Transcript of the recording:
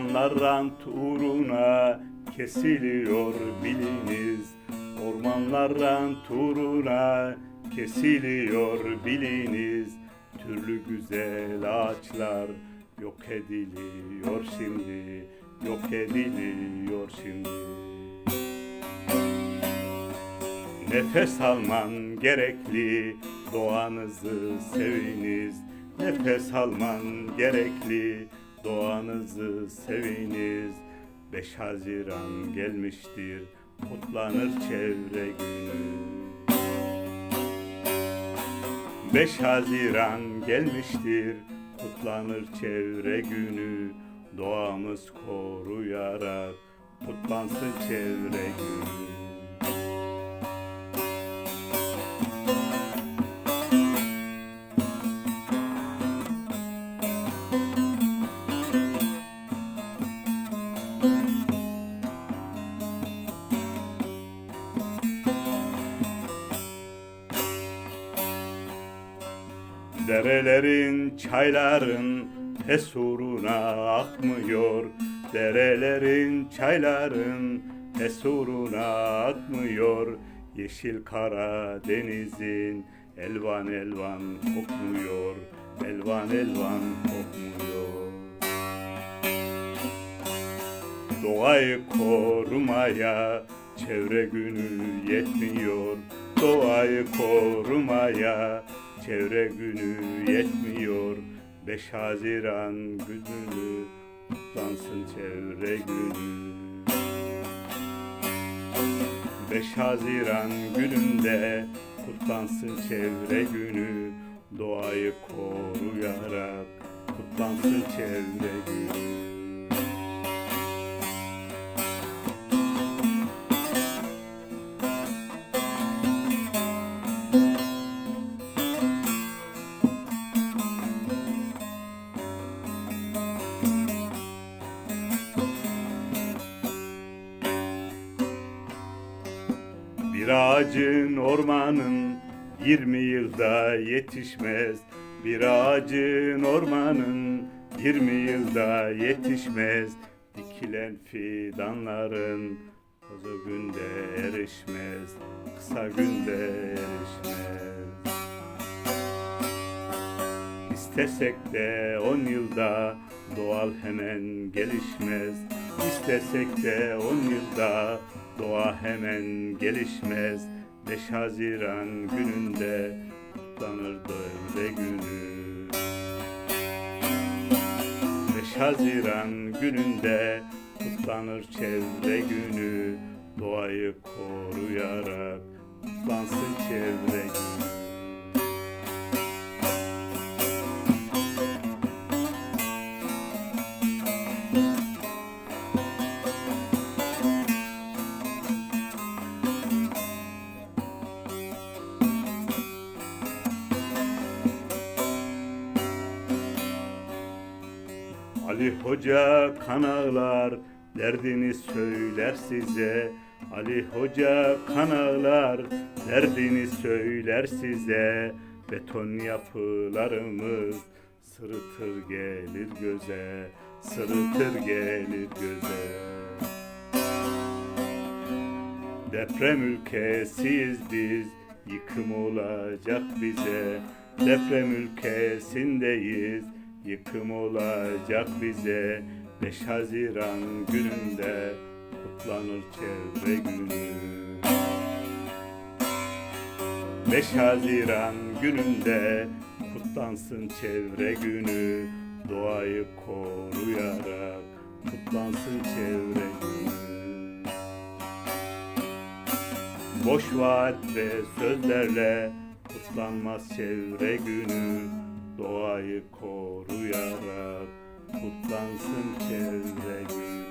Ormanlar rant uğruna kesiliyor biliniz. Ormanlar rant uğruna kesiliyor biliniz. Türlü güzel ağaçlar yok ediliyor şimdi, yok ediliyor şimdi. Nefes alman gerekli, doğanızı seviniz. Nefes alman gerekli, doğanızı seviniz. 5 Haziran gelmiştir, kutlanır çevre günü. 5 Haziran gelmiştir, kutlanır çevre günü. Doğamız koruyarak kutlansın çevre günü. Derelerin, çayların esuruna akmıyor. Derelerin, çayların esuruna akmıyor. Yeşil kara denizin elvan elvan kokmuyor. Elvan elvan kokmuyor. Doğayı korumaya çevre günü yetmiyor. Doğayı korumaya çevre günü yetmiyor. 5 Haziran günü kutlansın çevre günü. 5 Haziran gününde kutlansın çevre günü. Doğayı koruyarak kutlansın çevre günü. Bir ağacın ormanın 20 yılda yetişmez. Bir ağacın ormanın 20 yılda yetişmez. Dikilen fidanların kısa günde erişmez. Kısa günde erişmez. İstesek de on yılda doğal hemen gelişmez. İstesek de on yılda doğa hemen gelişmez. 5 Haziran gününde kutlanır dövde günü. 5 Haziran gününde kutlanır çevre günü. Doğayı koruyarak kutlansın çevre günü. Ali Hoca kan derdini söyler size. Ali Hoca kan derdini söyler size. Beton yapılarımız sırıtır gelir göze, sırıtır gelir göze. Deprem ülkesiyiz biz, yıkım olacak bize. Deprem ülkesindeyiz, yıkım olacak bize. 5 Haziran gününde kutlanır çevre günü. 5 Haziran gününde kutlansın çevre günü. Doğayı koruyarak kutlansın çevre günü. Boş vaat ve sözlerle kutlanmaz çevre günü Doğayı koruyarak kutlansın çevre günü